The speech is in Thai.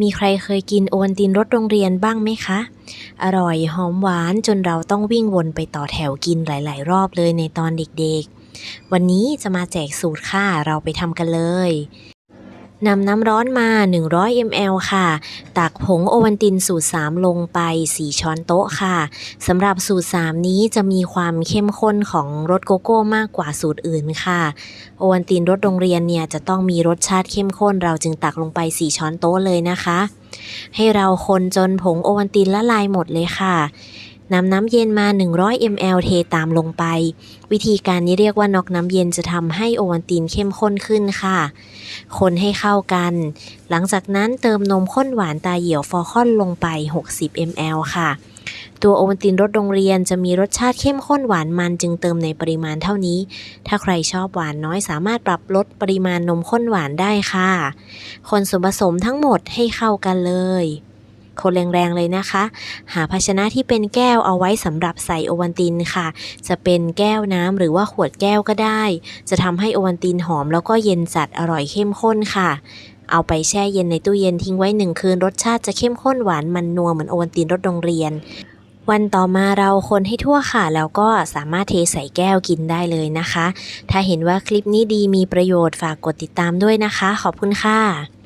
มีใครเคยกินโอวัลตินรสโรงเรียนบ้างไหมคะ อร่อยหอมหวานจนเราต้องวิ่งวนไปต่อแถวกินหลาย ๆ รอบเลยในตอนเด็กๆ วันนี้จะมาแจกสูตรค่ะ เราไปทำกันเลย นำน้ำร้อนมา 100 ml ค่ะ ตักผงโอวัลตินสูตร 3 ลงไป 4 ช้อนโต๊ะค่ะสำหรับสูตร 3 นี้จะมีความเข้มข้นของรสโกโก้มากกว่าสูตรอื่นค่ะ โอวัลตินรสโรงเรียนเนี่ยจะต้องมีรสชาติเข้มข้น เราจึงตักลงไป 4 ช้อนโต๊ะเลยนะคะ ให้เราคนจนผงโอวัลตินละลายหมดเลยค่ะ นำน้ำเย็นมา 100 ml เทตามลงไป วิธีการนี้เรียกว่าน็อกน้ำเย็นจะทำให้โอวัลตินเข้มข้นขึ้นค่ะ คนให้เข้ากัน หลังจากนั้นเติมนมข้นหวานตาเหี่ยวฟอร์คอนลงไป 60 ml ค่ะ ตัวโอวัลตินรสโรงเรียนจะมีรสชาติเข้มข้นหวานมันจึงเติมในปริมาณเท่านี้ ถ้าใครชอบหวานน้อยสามารถปรับลดปริมาณนมข้นหวานได้ค่ะ คนส่วนผสมทั้งหมดให้เข้ากันเลย คนแรงๆเลยนะคะ หาภาชนะที่เป็นแก้วเอาไว้สำหรับใส่โอวัลตินค่ะ จะเป็นแก้วน้ำหรือว่าขวดแก้วก็ได้ จะทำให้โอวัลตินหอมแล้วก็เย็นจัดอร่อยเข้มข้นค่ะเอาไปแช่เย็นในตู้เย็นทิ้งไว้หนึ่งคืนรสชาติจะเข้มข้นหวานมันนัวเหมือนโอวัลตินรสโรงเรียน วันต่อมาเราคนให้ทั่วค่ะ แล้วก็สามารถเทใส่แก้วกินได้เลยนะคะ ถ้าเห็นว่าคลิปนี้ดีมีประโยชน์ฝากกดติดตามด้วยนะคะ ขอบคุณค่ะ